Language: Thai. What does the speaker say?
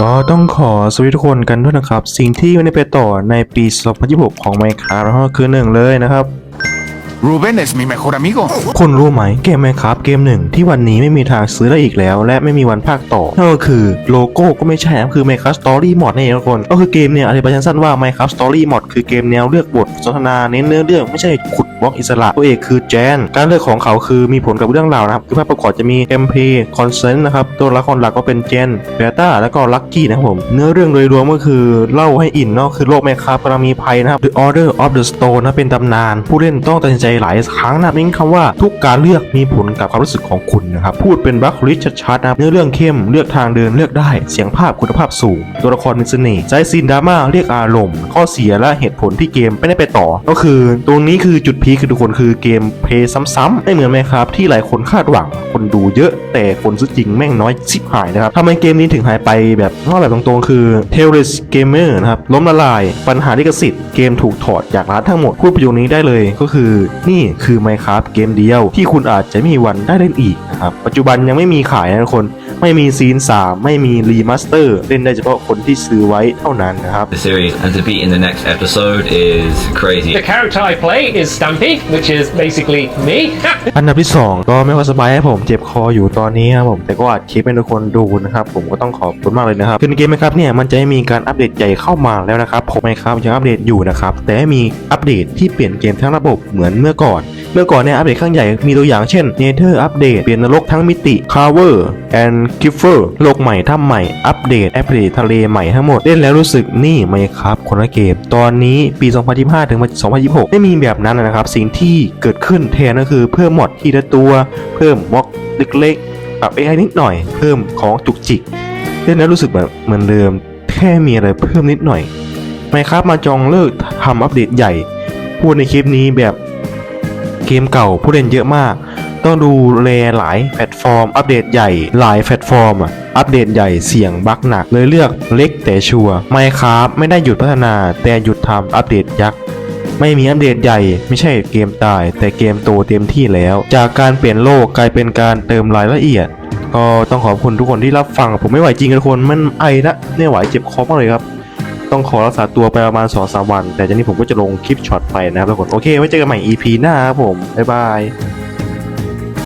ก็ต้องขอสวัสดีทุกคนกันด้วยนะครับ สิ่งที่ไม่ได้ไปต่อในปี 2026 ของ Minecraft ก็คือหนึ่งเลยนะครับ Rubén es mi mejor amigo. คุณรู้ไหมเกม Minecraft เกมหนึ่งที่วันนี้ไม่มีทางซื้อได้อีกแล้ว และไม่มีวันภาคต่อนั่นก็คือโลโก้ก็ไม่ใช่ครับคือ Minecraft Story Mod นั่เองทุกคนก็คือเกมเนี่ยอธิบายสั้นๆว่า Minecraft Story Mod คือเกมแนวเลือกบทสนทนาเน้นเนื้อเรื่องไม่ใช่ขุดบล็อกอิสระตัวเอกคือแจน การเลือกของเขาคือมีผลกับเรื่องราวนะครับคือภาพประกอบจะมี MP Consent นะครับตัวละครหลักก็เป็นเจนเบต้าแล้วก็ลัคกี้นะครับผมเนื้อเรื่องโดยรวมก็คือเล่าให้อินเนาะคือโลก Minecraft กำลังมีภัยนะครับ The Order of the Stone นะเป็นตำนาน ผู้เล่นต้องตัดสินใจหลายครั้งนะนิ่งคำว่าทุกการเลือกมีผลกับความรู้สึกของคุณนะครับพูดเป็นบัคลิชชัดๆนะครับเนื้อเรื่องเข้มเลือกทางเดินเลือกได้เสียงภาพคุณภาพสูง ตัวละครมีเสน่ห์ใจซีนดราม่าเรียกอารมณ์ข้อเสียและเหตุผลที่เกมไม่ได้ไปต่อ ก็คือตรงนี้คือจุดพีคคือทุกคนคือเกมเพลย์ซ้ำๆไม่เหมือนไหมครับ ที่หลายคนคาดหวังคนดูเยอะ แต่คนซื้อจริงแม่งน้อยชิบหายนะครับทำไมเกมนี้ถึงหายไปแบบว่าแบบตรงๆ คือ t e r r o r i s t Gamer นะครับล้มละลาย ปัญหาลิขสิทธิ์เกมถูกถอดจากร้านทั้งหมดพูดประโยคนี้ได้เลยก็คือนี่คือ Minecraft เกมเดียวที่คุณอาจจะไม่มีวันได้เล่นอีกนะครับปัจจุบันยังไม่มีขายนะทุกคน ไม่มีซีน 3 ไม่มีรีมาสเตอร์เล่นได้เฉพาะคนที่ซื้อไว้เท่านั้นนะครับ the series and to be in the next episode is crazy. The character I play is Stampy, which is basically me. อันดับที่ 2 ก็ไม่ค่อยสบายให้ผมเจ็บคออยู่ตอนนี้ครับผมแต่ก็อัดคลิปให้ทุกคนดูนะครับผมก็ต้องขอบคุณมากเลยนะครับคือในเกมไหมครับเนี่ยมันจะมีการอัปเดตใหญ่เข้ามาแล้วนะครับผมไหมครับยังอัปเดตอยู่นะครับแต่ไม่มีอัปเดตที่เปลี่ยนเกมทั้งระบบเหมือนเมื่อก่อน เมื่อก่อนเนี่ยอัปเดตข้างใหญ่มีตัวอย่างเช่น Nether อัปเดตเปลี่ยนนรกทั้งมิติ Cover and Kiffer โลกใหม่ถ้ำใหม่อัปเดตแอปเดตทะเลใหม่ทั้งหมดเล่นแล้วรู้สึกนี่ไหมครับคนละเกมตอนนี้ปี 2025 ถึง 2026 ไม่มีแบบนั้นนะครับ สิ่งที่เกิดขึ้นแทนก็คือเพิ่มหมดทีละตัว เพิ่มบล็อกเล็กๆปรับ AI นิดหน่อย เพิ่มของจุกจิก เล่นแล้วรู้สึกแบบเหมือนเดิมแค่มีอะไรเพิ่มนิดหน่อยไหมครับมาจองเลิกทำอัปเดตใหญ่ พูดในคลิปนี้แบบ มเก่าผู้เล่นเยอะมาก ต้องดูแลหลายแพลตฟอร์ม อัปเดตใหญ่หลายแพลตฟอร์มอะอัปเดตใหญ่เสี่ยงบั๊กหนักเลยเลือกเล็กแต่ชัวร์ไมครับไม่ได้หยุดพัฒนาแต่หยุดทำอัปเดตยักษ์ไม่มีอัปเดตใหญ่ไม่ใช่เกมตาย แต่เกมโตเต็มที่แล้ว จากการเปลี่ยนโลกกลายเป็นการเติมรายละเอียด ก็ต้องขอบคุณทุกคนที่รับฟัง ผมไม่ไหวจริงทุกคนมันไอละไม่ไหวเจ็บคอมากเลยครับ ต้องขอรักษาตัวไปประมาณสองสามวัน แต่จากนี้ผมก็จะลงคลิปช็อตไปนะครับทุกคนโอเคไว้เจอกันใหม่ EP หน้าครับผมบ๊ายบาย